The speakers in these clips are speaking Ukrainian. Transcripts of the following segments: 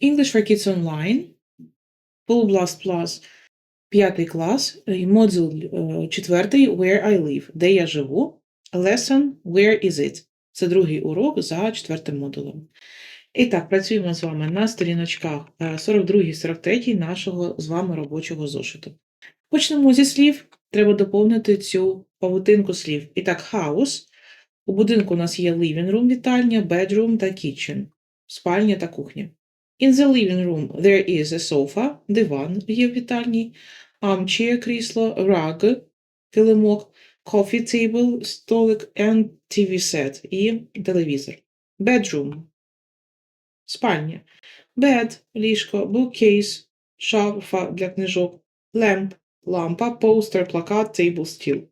English for Kids Online, Full Blast Plus, п'ятий клас, і модуль е, четвертий Where I live, де я живу. Lesson Where is it? Це другий урок за четвертим модулем. І так, працюємо з вами на сторіночках 42-43 нашого з вами робочого зошиту. Почнемо зі слів. Треба доповнити цю павутинку слів. І так, house. У будинку у нас є living room, вітальня, bedroom та kitchen, спальня та кухня. In the living room there is a sofa, диван є в вітальні, armchair, крісло, rug, килимок, coffee table, столик and TV set і телевізор. Bedroom – спальня. Bed – ліжко, bookcase – шафа для книжок, lamp – лампа, poster, плакат, table, стіл.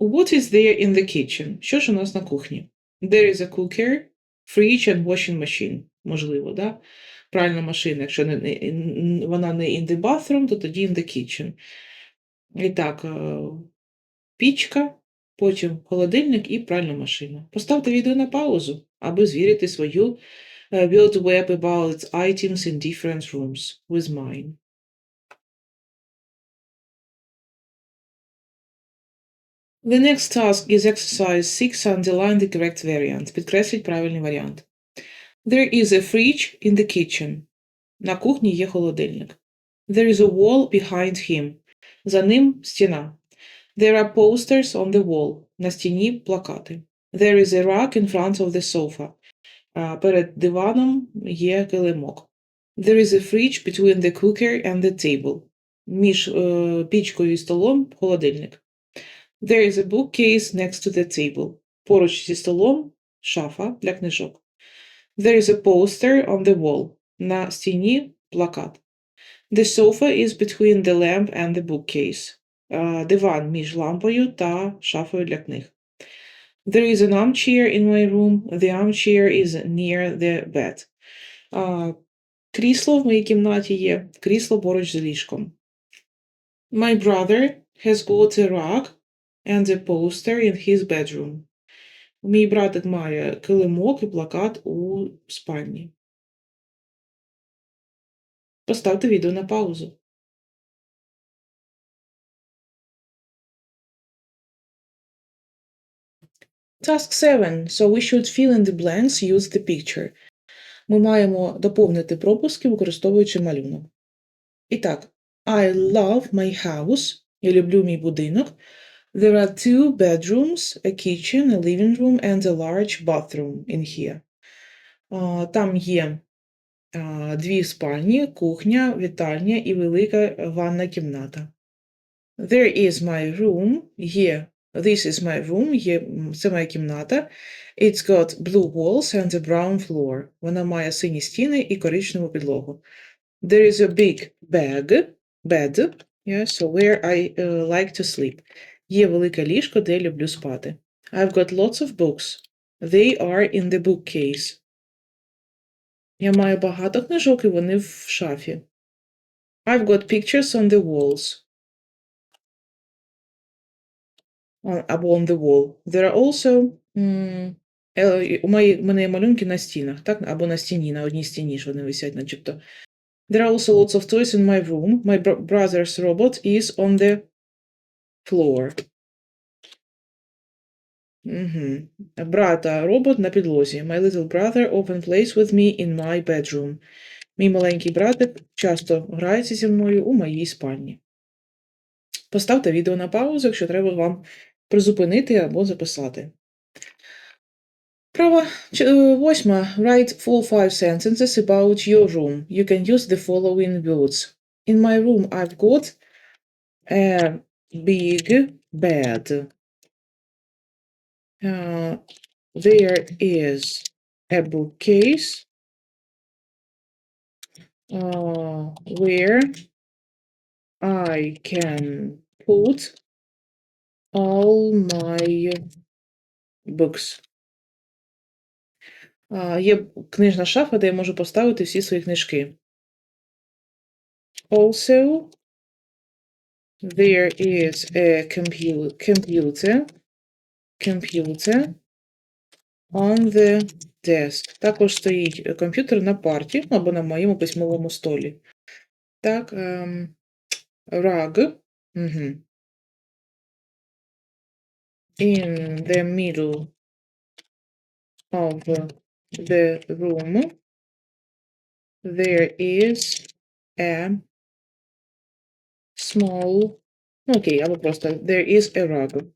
What is there in the kitchen? Що ж у нас на кухні? There is a cooker, fridge and washing machine. Можливо, да? Пральна машина. Якщо не, не- вона не in the bathroom, то тоді in the kitchen. І так, е, пічка, потім холодильник і пральна машина. Поставте відео на паузу, аби звірити свою е, build web about items in different rooms with mine. The next task is exercise 6. Underline the correct variant. Підкресліть правильний варіант. There is a fridge in the kitchen. На кухні є холодильник. There is a wall behind him. За ним стіна. There are posters on the wall. На стіні плакати. There is a rug in front of the sofa. А, Перед диваном є килимок. There is a fridge between the cooker and the table. Між е, пічкою і столом холодильник. There is a bookcase next to the table. Поруч зі столом шафа для книжок. There is a poster on the wall. На стіні плакат. The sofa is between the lamp and the bookcase. А, Диван між лампою та шафою для книг. There is an armchair in my room. The armchair is near the bed. А, Крісло в моїй кімнаті є. Крісло поруч з ліжком. My brother has got a rug and a poster in his bedroom. Мій братик має килимок і плакат у спальні. Поставте відео на паузу. Task 7. So we should fill in the blanks, use the picture. Ми маємо доповнити пропуски, використовуючи малюнок. І так, I love my house. Я люблю мій будинок. There are two bedrooms, a kitchen, a living room and a large bathroom in here. А, Там є а, дві спальні, кухня, вітальня і велика ванна кімната. There is my room. Є This is my room. Є м, це моя кімната. It's got blue walls and a brown floor. Вона має сині стіни і коричневу підлогу. There is a big bag, bed, yeah, so where I uh, like to sleep. Є велике ліжко, де я люблю спати. I've got lots of books. They are in the bookcase. Я маю багато книжок, і вони в шафі. I've got pictures on the walls. On- Або on the wall. There are also... е, У мене є малюнки на стінах, так? Або на стіні, на одній стіні, що вони висять, начебто. There are also lots of toys in my room. My brother's robot is on the floor. Угу. Брата робот на підлозі. My little brother often plays with me in my bedroom. Мій маленький братик часто грається зі мною у моїй спальні. Поставте відео на паузу, якщо треба вам призупинити або записати. Права е, восьма. Write full five sentences about your room. You can use the following words. In my room I've got a big bed. Uh, there is a bookcase uh, where I can put all my books. Uh, є книжна шафа, де я можу поставити всі свої книжки. Also, there is a compu- computer computer on the desk. Також стоїть е, комп'ютер на парті ну, або на моєму письмовому столі. Так, ем, rug. Угу. In the middle of the room there is a small. ну, Окей, або просто there is a rug.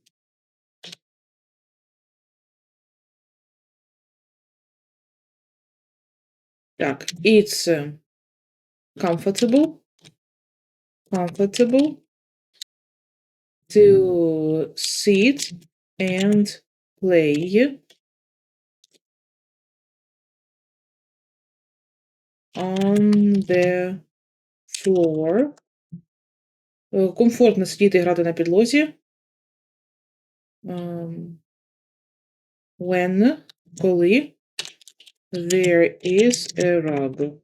Так, it's uh, comfortable. Comfortable to sit and play on the floor. Е, Комфортно сидіти і грати на підлозі. Ем, When, коли there is a rug.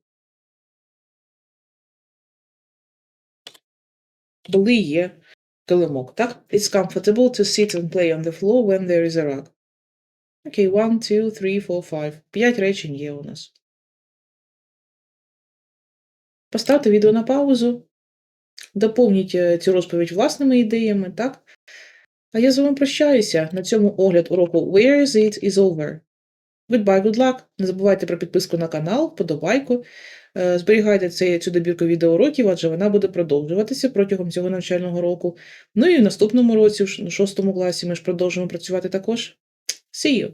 Коли є килимок, так? It's comfortable to sit and play on the floor when there is a rug. Окей, one, two, three, four, five. П'ять речень є у нас. Поставте відео на паузу. Доповніть е, цю розповідь власними ідеями, так? А я з вами прощаюся. На цьому огляд уроку Where is it is over. Goodbye, good luck. Не забувайте про підписку на канал, вподобайку. Е, Зберігайте цей, цю добірку відеоуроків, адже вона буде продовжуватися протягом цього навчального року. Ну і в наступному році, в шостому класі, ми ж продовжимо працювати також. See you!